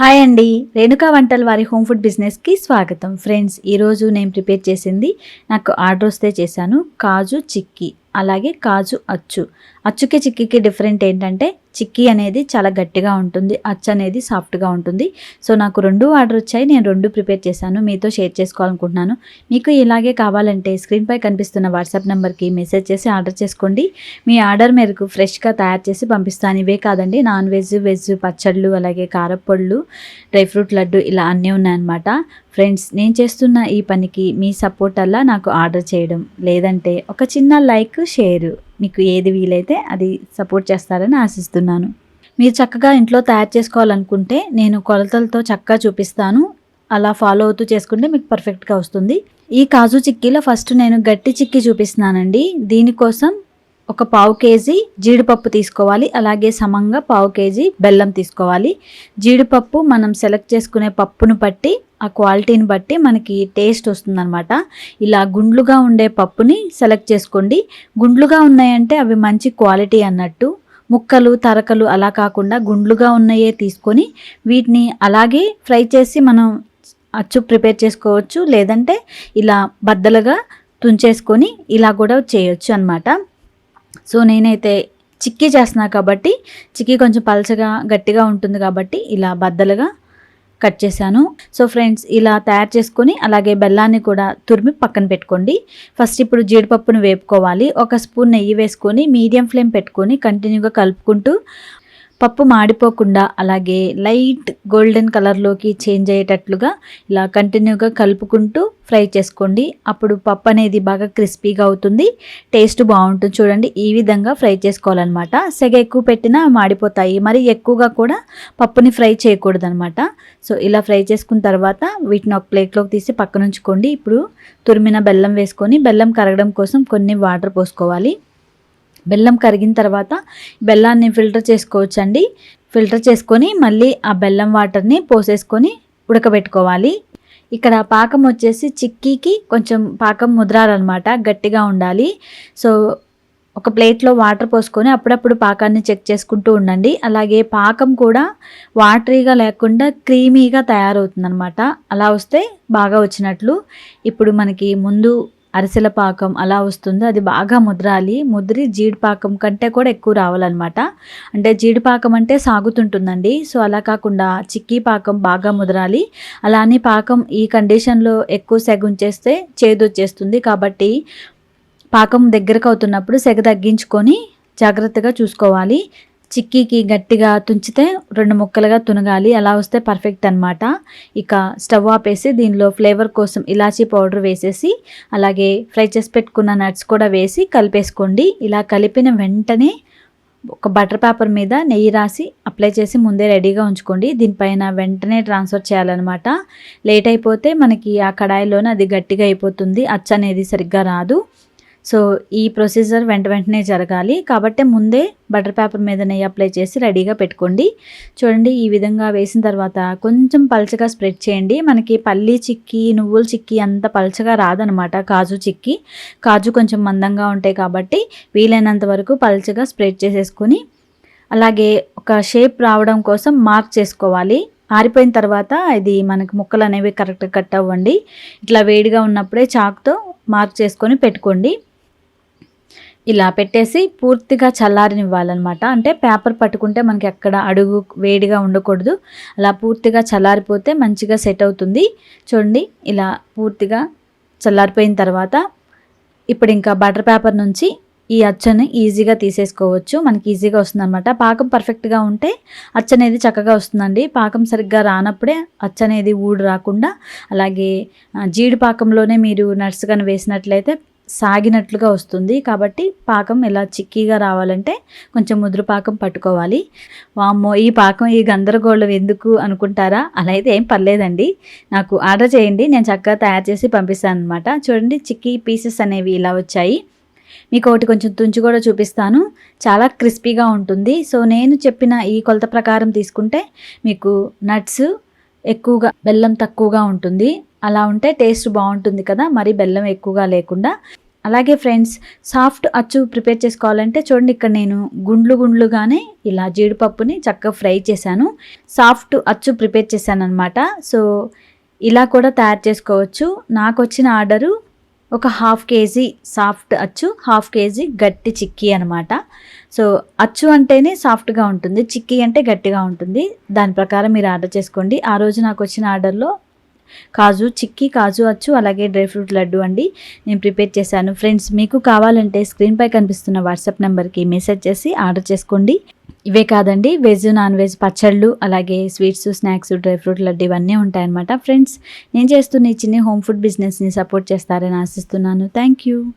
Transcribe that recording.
Hi అండి రేణుకా వంటల వారి హోమ్ ఫుడ్ బిజినెస్కి స్వాగతం. ఫ్రెండ్స్ ఈరోజు నేను ప్రిపేర్ చేసింది నాకు ఆర్డర్ వస్తే చేశాను కాజు చిక్కీ అలాగే కాజు అచ్చు. అచ్చుకి చిక్కీకి డిఫరెంట్ ఏంటంటే చిక్కీ అనేది చాలా గట్టిగా ఉంటుంది అచ్చు అనేది సాఫ్ట్గా ఉంటుంది. సో నాకు రెండు ఆర్డర్ వచ్చాయి నేను రెండు ప్రిపేర్ చేశాను మీతో షేర్ చేసుకోవాలనుకుంటున్నాను. మీకు ఇలాగే కావాలంటే స్క్రీన్పై కనిపిస్తున్న వాట్సాప్ నెంబర్కి మెసేజ్ చేసి ఆర్డర్ చేసుకోండి. మీ ఆర్డర్ మేరకు ఫ్రెష్గా తయారు చేసి పంపిస్తాను. ఇవే కాదండి నాన్ వెజ్ వెజ్ పచ్చళ్ళు అలాగే కారపొళ్ళు డ్రై ఫ్రూట్ లడ్డు ఇలా అన్నీ ఉన్నాయన్నమాట. ఫ్రెండ్స్ నేను చేస్తున్న ఈ పనికి మీ సపోర్ట్ అలా నాకు ఆర్డర్ చేయడం. లేదంటే ఒక చిన్న లైక్ షేర్ మీకు ఏది వీలైతే అది సపోర్ట్ చేస్తారని ఆశిస్తున్నాను. మీరు చక్కగా ఇంట్లో తయారు చేసుకోవాలనుకుంటే నేను కొలతలతో చక్కగా చూపిస్తాను. అలా ఫాలో అవుతూ చేసుకుంటే మీకు పర్ఫెక్ట్గా వస్తుంది. ఈ కాజు చిక్కీలో ఫస్ట్ నేను గట్టి చిక్కీ చూపిస్తున్నానండి. దీనికోసం ఒక పావు కేజీ జీడిపప్పు తీసుకోవాలి. అలాగే సమంగా పావు కేజీ బెల్లం తీసుకోవాలి. జీడిపప్పు మనం సెలెక్ట్ చేసుకునే పప్పును బట్టి ఆ క్వాలిటీని బట్టి మనకి టేస్ట్ వస్తుందన్నమాట. ఇలా గుండ్లుగా ఉండే పప్పుని సెలెక్ట్ చేసుకోండి. గుండ్లుగా ఉన్నాయంటే అవి మంచి క్వాలిటీ అన్నట్టు. ముక్కలు తరకలు అలా కాకుండా గుండ్లుగా ఉన్నాయే తీసుకొని వీటిని అలాగే ఫ్రై చేసి మనం అచ్చు ప్రిపేర్ చేసుకోవచ్చు. లేదంటే ఇలా బద్దలుగా తుంచేసుకొని ఇలా కూడా చేయొచ్చు అనమాట సో నేనైతే చిక్కీ చేస్తున్నా కాబట్టి చిక్కీ కొంచెం పలచగా గట్టిగా ఉంటుంది కాబట్టి ఇలా బద్దలుగా కట్ చేశాను. సో ఫ్రెండ్స్ ఇలా తయారు చేసుకొని అలాగే బెల్లాన్ని కూడా తురిమి పక్కన పెట్టుకోండి. ఫస్ట్ ఇప్పుడు జీడిపప్పును వేపుకోవాలి. ఒక స్పూన్ నెయ్యి వేసుకొని మీడియం ఫ్లేమ్ పెట్టుకొని కంటిన్యూగా కలుపుకుంటూ పప్పు మాడిపోకుండా అలాగే లైట్ గోల్డెన్ కలర్లోకి చేంజ్ అయ్యేటట్లుగా ఇలా కంటిన్యూగా కలుపుకుంటూ ఫ్రై చేసుకోండి. అప్పుడు పప్పు అనేది బాగా క్రిస్పీగా అవుతుంది. టేస్ట్ బాగుంటుంది చూడండి. ఈ విధంగా ఫ్రై చేసుకోవాలన్నమాట. సెగ ఎక్కువ పెట్టినా మాడిపోతాయి. మరి ఎక్కువగా కూడా పప్పుని ఫ్రై చేయకూడదు అనమాట సో ఇలా ఫ్రై చేసుకున్న తర్వాత వీటిని ఒక ప్లేట్లోకి తీసి పక్కన ఉంచుకోండి ఇప్పుడు తురిమిన బెల్లం వేసుకొని బెల్లం కరగడం కోసం కొన్ని వాటర్ పోసుకోవాలి. బెల్లం కరిగిన తర్వాత బెల్లాన్ని ఫిల్టర్ చేసుకోవచ్చండి. ఫిల్టర్ చేసుకొని మళ్ళీ ఆ బెల్లం వాటర్ని పోసేసుకొని ఉడకబెట్టుకోవాలి. ఇక్కడ పాకం వచ్చేసి చిక్కీకి కొంచెం పాకం ముద్రాలన్నమాట గట్టిగా ఉండాలి. సో ఒక ప్లేట్లో వాటర్ పోసుకొని అప్పుడప్పుడు పాకాన్ని చెక్ చేసుకుంటూ ఉండండి. అలాగే పాకం కూడా వాటరీగా లేకుండా క్రీమీగా తయారవుతుందన్నమాట. అలా వస్తే బాగా వచ్చినట్లు. ఇప్పుడు మనకి ముందు అరిసెల పాకం అలా వస్తుంది అది బాగా ముద్రాలి. ముద్రి జీడిపాకం కంటే కూడా ఎక్కువ రావాలన్నమాట. అంటే జీడిపాకం అంటే సాగుతుంటుందండి. సో అలా కాకుండా చిక్కీ పాకం బాగా ముద్రాలి. అలానే పాకం ఈ కండిషన్లో ఎక్కువ సెగ ఉంచేస్తే చేదు వచ్చేస్తుంది. కాబట్టి పాకం దగ్గరకు అవుతున్నప్పుడు సెగ తగ్గించుకొని జాగ్రత్తగా చూసుకోవాలి. చిక్కీకి గట్టిగా తుంచితే రెండు ముక్కలుగా తునగాలి. అలా వస్తే పర్ఫెక్ట్ అనమాట ఇక స్టవ్ ఆపేసి దీనిలో ఫ్లేవర్ కోసం ఇలాచీ పౌడర్ వేసేసి అలాగే ఫ్రై చేసి పెట్టుకున్న నట్స్ కూడా వేసి కలిపేసుకోండి. ఇలా కలిపిన వెంటనే ఒక బటర్ పేపర్ మీద నెయ్యి రాసి అప్లై చేసి ముందే రెడీగా ఉంచుకోండి. దీనిపైన వెంటనే ట్రాన్స్ఫర్ చేయాలన్నమాట. లేట్ అయిపోతే మనకి ఆ కడాయిలోనే అది గట్టిగా అయిపోతుంది. అచ్చ అనేది సరిగ్గా రాదు. సో ఈ ప్రొసీజర్ వెంట వెంటనే జరగాలి. కాబట్టి ముందే బటర్ పేపర్ మీద నెయ్యి అప్లై చేసి రెడీగా పెట్టుకోండి. చూడండి ఈ విధంగా వేసిన తర్వాత కొంచెం పల్చగా స్ప్రెడ్ చేయండి. మనకి పల్లి చిక్కి నువ్వుల చిక్కీ అంత పల్చగా రాదనమాట కాజు చిక్కి. కాజు కొంచెం మందంగా ఉంటాయి కాబట్టి వీలైనంత వరకు పల్చగా స్ప్రెడ్ చేసేసుకొని అలాగే ఒక షేప్ రావడం కోసం మార్క్ చేసుకోవాలి. ఆరిపోయిన తర్వాత ఇది మనకి ముక్కలు అనేవి కరెక్ట్గా కట్ అవ్వండి. ఇట్లా వేడిగా ఉన్నప్పుడే చాక్తో మార్క్ చేసుకొని పెట్టుకోండి. ఇలా పెట్టేసి పూర్తిగా చల్లారనివ్వాలన్నమాట. అంటే పేపర్ పట్టుకుంటే మనకి ఎక్కడ అడుగు వేడిగా ఉండకూడదు. అలా పూర్తిగా చల్లారిపోతే మంచిగా సెట్ అవుతుంది. చూడండి ఇలా పూర్తిగా చల్లారిపోయిన తర్వాత ఇప్పుడు ఇంకా బటర్ పేపర్ నుంచి ఈ అచ్చని ఈజీగా తీసేసుకోవచ్చు. మనకి ఈజీగా వస్తుంది అనమాట పాకం పర్ఫెక్ట్గా ఉంటే అచ్చ అనేది చక్కగా వస్తుందండి. పాకం సరిగ్గా రానప్పుడే అచ్చ అనేది ఊడు రాకుండా అలాగే జీడి పాకంలోనే మీరు నట్స్ కానీ వేసినట్లయితే సాగినట్లుగా వస్తుంది. కాబట్టి పాకం ఇలా చిక్కీగా రావాలంటే కొంచెం ముద్ర పాకం పట్టుకోవాలి. వామ్మో ఈ పాకం ఈ గందరగోళం ఎందుకు అనుకుంటారా? అలా అయితే ఏం పర్లేదండి. నాకు ఆర్డర్ చేయండి. నేను చక్కగా తయారు చేసి పంపిస్తాను అనమాట చూడండి చిక్కీ పీసెస్ అనేవి ఇలా వచ్చాయి. మీకు ఒకటి కొంచెం తుంచి కూడా చూపిస్తాను. చాలా క్రిస్పీగా ఉంటుంది. సో నేను చెప్పిన ఈ కొలత ప్రకారం తీసుకుంటే మీకు నట్స్ ఎక్కువగా బెల్లం తక్కువగా ఉంటుంది. అలా ఉంటే టేస్ట్ బాగుంటుంది కదా మరి బెల్లం ఎక్కువగా లేకుండా. అలాగే ఫ్రెండ్స్ సాఫ్ట్ అచ్చు ప్రిపేర్ చేసుకోవాలంటే చూడండి ఇక్కడ నేను గుండ్లు గుండ్లుగానే ఇలా జీడిపప్పుని చక్కగా ఫ్రై చేశాను. సాఫ్ట్ అచ్చు ప్రిపేర్ చేశాను అనమాట సో ఇలా కూడా తయారు చేసుకోవచ్చు. నాకు వచ్చిన ఆర్డరు ఒక హాఫ్ కేజీ సాఫ్ట్ అచ్చు హాఫ్ కేజీ గట్టి చిక్కీ అనమాట సో అచ్చు అంటేనే సాఫ్ట్గా ఉంటుంది చిక్కీ అంటే గట్టిగా ఉంటుంది. దాని ప్రకారం మీరు ఆర్డర్ చేసుకోండి. ఆ రోజు నాకు వచ్చిన ఆర్డర్లో కాజు చిక్కీ కాజు అచ్చు అలాగే డ్రై ఫ్రూట్ లడ్డు అండి. నేను ప్రిపేర్ చేశాను. ఫ్రెండ్స్ మీకు కావాలంటే స్క్రీన్పై కనిపిస్తున్న వాట్సాప్ నెంబర్కి మెసేజ్ చేసి ఆర్డర్ చేసుకోండి. ఇవే కాదండి వెజ్ నాన్ వెజ్ పచ్చళ్ళు అలాగే sweets snacks dry fruit laddu ఇవన్నీ ఉంటాయన్నమాట. ఫ్రెండ్స్ నేను చేస్తున్న ఈ చిన్న హోమ్ ఫుడ్ బిజినెస్ని సపోర్ట్ చేస్తారని ఆశిస్తున్నాను. Thank you